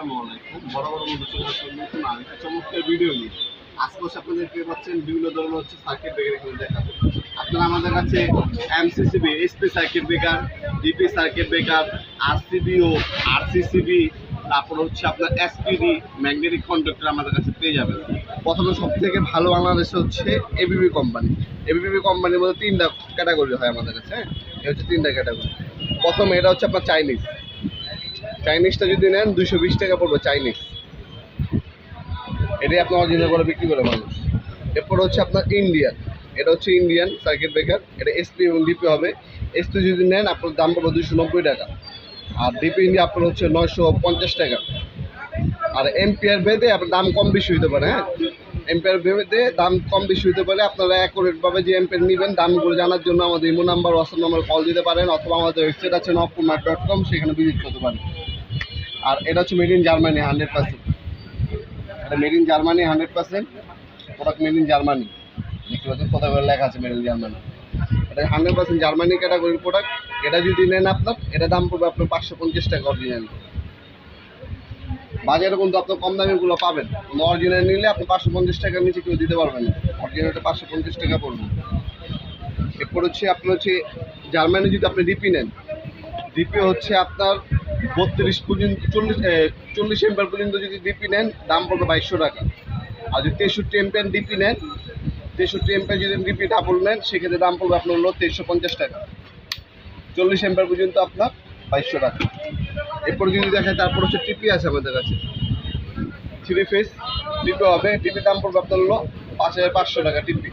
আসসালামু বড় বড় ভিডিও নিয়ে। আজকে আপনাদের পেয়ে পাচ্ছেন বিভিন্ন ধরনের হচ্ছে সার্কিট ব্রেকার এখানে দেখাবো। আপনারা আমাদের কাছে MCCB SP circuit breaker DP circuit breaker RCBO RCCB তারপর হচ্ছে আপনার এসপিডি ম্যাগনেটিক কন্ডাক্টর আমাদের কাছে পেয়ে যাবেন। প্রথমে সব থেকে ভালো বাংলাদেশে হচ্ছে এবিবি কোম্পানি এবিবি কোম্পানির মধ্যে তিনটা ক্যাটাগরি হয় আমাদের কাছে হ্যাঁ? হচ্ছে তিনটা ক্যাটাগরি প্রথম এটা হচ্ছে আপনার চাইনিজ চাইনিজটা যদি নেন দুশো বিশ টাকা পড়বে চাইনিজ এটাই আপনার অরিজিনাল করে বিক্রি করে মানুষ। এরপর হচ্ছে আপনার ইন্ডিয়ান এটা হচ্ছে ইন্ডিয়ান সার্কিট ব্রেকার এটা এসপি এবং ডিপি হবে। এসপি যদি নেন, আপনার দাম পড়বে দুশো নব্বই টাকা। আর ডিপি ইন্ডিয়া আপনার হচ্ছে নয়শো পঞ্চাশ টাকা। আর এমপিআর বেদে আপনার দাম কম বেশি হতে পারে হ্যাঁ? এমপিআর বেদে দাম কম বেশি হতে পারে। আপনারা অ্যাকুরেটভাবে যে এমপিআর নেবেন, দামগুলো জানার জন্য আমাদের imo number WhatsApp number call দিতে পারেন অথবা আমাদের ওয়েবসাইট আছে নপুরমার ডট কম সেখানে ভিজিট করতে পারেন। আর এটা হচ্ছে made in Germany hundred percent এটা made in Germany hundred percent product made in Germany দেখতে পাচ্ছেন, কোথায় করে লেখা আছে মেড ইন জার্মানি এটা হান্ড্রেড পার্সেন্ট জার্মানি ক্যাটাগরির প্রোডাক্ট এটা যদি নেন আপনার, এটা দাম পড়বে আপনার পাঁচশো পঞ্চাশ টাকা অরিজিনাল বাজারে কিন্তু আপনার কম দামিগুলো পাবেন। কিন্তু অরিজিনাল নিলে আপনি পাঁচশো পঞ্চাশ টাকার নিচে কেউ দিতে পারবেন না। অরিজিনালটা পাঁচশো পঞ্চাশ টাকা পড়বে। এরপর হচ্ছে আপনার হচ্ছে জার্মানি যদি আপনি ডিপি নেন ডিপি হচ্ছে আপনার বত্রিশ পর্যন্ত, চল্লিশ চল্লিশ এম্পার পর্যন্ত যদি ডিপি নেন, দাম পড়বে বাইশশো টাকা। আর যদি তেষট্টি এম্পিয়ার ডিপি নেন, তেষট্টি এম্পিয়ার যদি ডিপি ডাবল নেন, সেক্ষেত্রে দাম পড়বে আপনার হলো তেইশশো পঞ্চাশ টাকা। চল্লিশ এম্পিয়ার পর্যন্ত আপনার বাইশশো টাকা। এরপর যদি দেখেন তারপর হচ্ছে টিপি আছে আমাদের কাছে। থ্রি ফেস টিপি হবে, টিপির দাম পড়বে আপনার হলো পাঁচ হাজার পাঁচশো টাকা টিপি।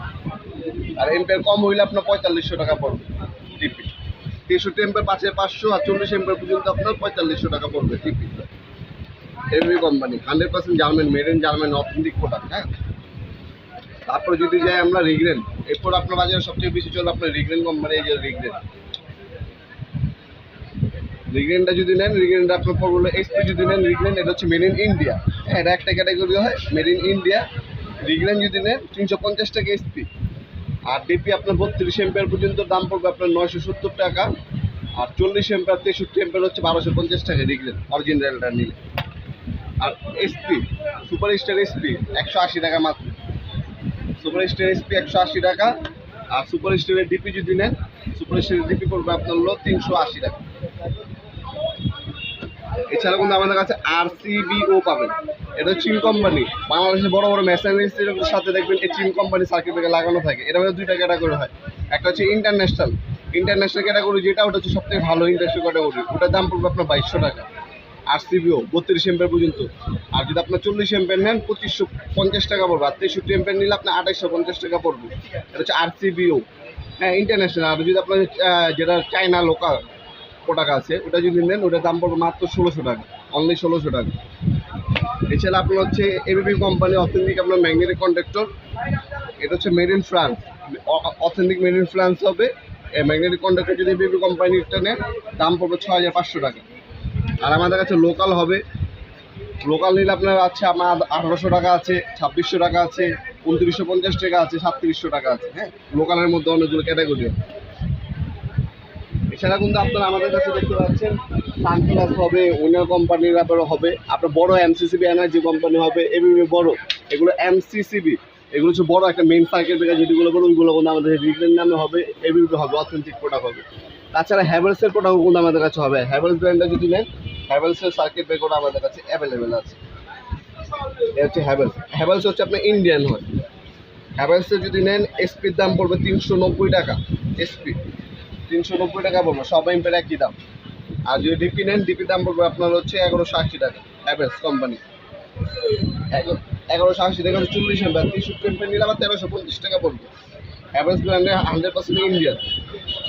আর এম্পিয়ার কম হইলে আপনার পঁয়তাল্লিশশো টাকা পড়বে। তেষট্টি এম্পিয়ার পাঁচ হাজার পাঁচশো আর চল্লিশ এম্পিয়ার পর্যন্ত আপনার পঁয়তাল্লিশশো টাকা পড়বে TP MB company hundred percent German made in German authentic product হ্যাঁ? তারপরে যদি যাই আমরা রিগ্রেন এরপর আপনার বাজারে সবচেয়ে বেশি চলে আপনার রিগ্রেন কোম্পানি এই যে রিগ্রেন রিগ্রেনটা যদি নেন রিগ্রেনটা আপনার পড়বে এসপি যদি নেন রিগ্রেন এটা হচ্ছে মেড ইন ইন্ডিয়া হ্যাঁ এটা একটা ক্যাটাগরি হয় মেড ইন ইন্ডিয়া রিগ্রেন যদি নেন, তিনশো পঞ্চাশ টাকা এসপি আর ডিপি আপনার বত্রিশ এম্পিয়ার পর্যন্ত দাম পড়বে আপনার নয়শো সত্তর টাকা। আর চল্লিশ এম্পিয়ার তেষট্টি এম্পিয়ার হচ্ছে বারোশো পঞ্চাশ টাকা রিগ্রেন অরিজিনালটা নিলে। আর এসপি সুপার স্টার এসপি একশো আশি টাকা মাত্র। সুপার স্টার এসপি একশো আশি টাকা, আর সুপার স্টারের ডিপি যদি নেন সুপার স্টারের ডিপি পড়বে আপনার হলো তিনশো আশি টাকা। এছাড়া কিন্তু আমাদের কাছে আর সিবিও পাবেন। এটা চীন কোম্পানি বাংলাদেশের বড় বড় মেশিনারিজের সাথে দেখবেন এই চীন কোম্পানি সার্কিট ব্রেকার লাগানো থাকে। এটা মধ্যে দুইটা ক্যাটাগরি হয়। একটা হচ্ছে ইন্টারন্যাশনাল ইন্টারন্যাশনাল ক্যাটাগরি যেটা, ওটা হচ্ছে সবথেকে ভালো ইন্ডাস্ট্রি ক্যাটাগরি ওটার দাম পড়বে আপনার বাইশশো টাকা। আর সিবিও বত্রিশ এম্পের পর্যন্ত। আর যদি আপনার চল্লিশ এম্পের নেন, পঁচিশশো পঞ্চাশ টাকা পড়বে। আর তেষট্টি এম্পের নিলে আপনার আঠাইশশো পঞ্চাশ টাকা পড়বে। এটা হচ্ছে আর সিবিও হ্যাঁ ইন্টারন্যাশনাল আর যদি আপনার যেটা চায়না লোকাল প্রোডাক্ট আছে, ওটা যদি নেন, ওটার দাম পড়বে মাত্র ষোলোশো টাকা। অনলি ষোলোশো টাকা। এছাড়া আপনার হচ্ছে এবিপি কোম্পানি অথেন্টিক আপনার ম্যাগনেটিক কন্ডাক্টর। এটা হচ্ছে made in France authentic made in France হবে। ম্যাগনেটিক কন্ডাক্টর যদি এবিপি কোম্পানিটা নেন, দাম পড়বে ছ হাজার পাঁচশো টাকা। আর আমাদের কাছে লোকাল হবে। লোকাল নিলে আপনার আছে আমার আঠারোশো টাকা আছে, ছাব্বিশশো টাকা আছে, উনত্রিশশো পঞ্চাশ টাকা আছে, সাতত্রিশশো টাকা আছে হ্যাঁ? লোকালের মধ্যে অনেকগুলো ক্যাটাগরি এছাড়া কিন্তু আপনারা আমাদের কাছে দেখতে পাচ্ছেন সানপ্লাস হবে, উইনার কোম্পানির ব্যাপারে হবে, আপনার বড় এমসিসিবি এনার্জি কোম্পানি হবে এবিবি বড়, এগুলো এমসিসিবি, এগুলো হচ্ছে বড় একটা মেন সার্কিট ব্রেকার যেগুলো বড় ওইগুলো কিন্তু আমাদের রিগলের নামে হবে এবিবি হবে অথেন্টিক প্রোডাক্ট হবে। তাছাড়া হ্যাভেলসের প্রোডাক্ট কিন্তু আমাদের কাছে হবে হ্যাভেলস ব্র্যান্ডটা যদি নেন হ্যাভেলসের সার্কিট ব্রেকার আমাদের কাছে অ্যাভেলেবেল আছে। এটা হচ্ছে হ্যাভেলস হ্যাভেলস হচ্ছে আপনার ইন্ডিয়ান হয়। হ্যাভেলসের যদি নেন এসপির দাম পড়বে তিনশো নব্বই টাকা এসপি তিনশো নব্বই টাকা পড়বে সব এম্পের একই দাম। আর যদি ডিপি নেন ডিপির দাম পড়বে আপনার হচ্ছে এগারোশো আশি টাকা হ্যাভেলস কোম্পানি এগারোশো আশি টাকা চল্লিশ এম্পের তেষট্টি এম্পের নিলে আবার তেরোশো পঞ্চাশ টাকা পড়বে। হ্যাভেলস ব্র্যান্ডে হান্ড্রেড পার্সেন্ট ইন্ডিয়ান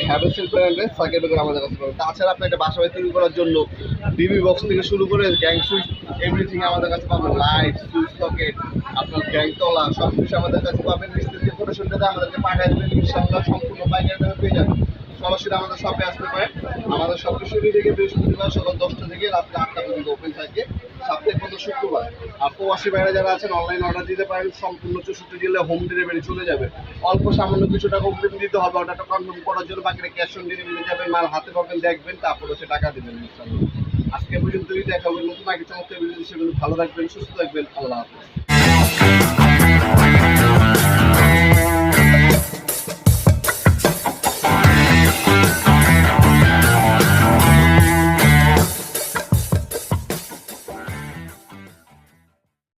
হ্যাভেলসের ব্র্যান্ডের সার্কিট ব্রেকার আমাদের কাছে পাবেন তাছাড়া আপনি একটা বাসা বাড়ি তৈরি করার জন্য ডিবি বক্স থেকে শুরু করে গ্যাং সুইচ এভরিথিং আমাদের কাছে পাবেন। লাইট সুইচ সকেট আপনার গ্যাং তলা সব কিছু আমাদের কাছে পাবেন। মিস্ত্রি যে কোটেশনটাতে আমাদেরকে পাঠিয়ে দেবেন। সম্পূর্ণ পাইকারি পেয়ে যাবেন। সরাসরি আমাদের শপে আসতে পারেন আমাদের শপে শুরু থেকে বৃহস্পতিবার সকাল দশটা থেকে রাত্রে আটটা পর্যন্ত ওপেন থাকে। সাপ্তাহিক পর্যন্ত শুক্রবার। আর প্রবাসী বাইরে যারা আছেন অনলাইন অর্ডার দিতে পারেন, সম্পূর্ণ চৌষট্টি জেলায় হোম ডেলিভারি চলে যাবে। অল্প সামান্য কিছু টাকা অগ্রিম দিতে হবে অর্ডারটা কনফার্ম করার জন্য বাকিটা ক্যাশ অন ডেলিভারি যাবেন মাল হাতে পাবেন, দেখবেন, তারপর হচ্ছে টাকা দেবেন আজকে পর্যন্তই দেখাবো নতুন আগে চমৎকার সেগুলো ভালো থাকবেন, সুস্থ থাকবেন, আল্লাহ হাফেজ।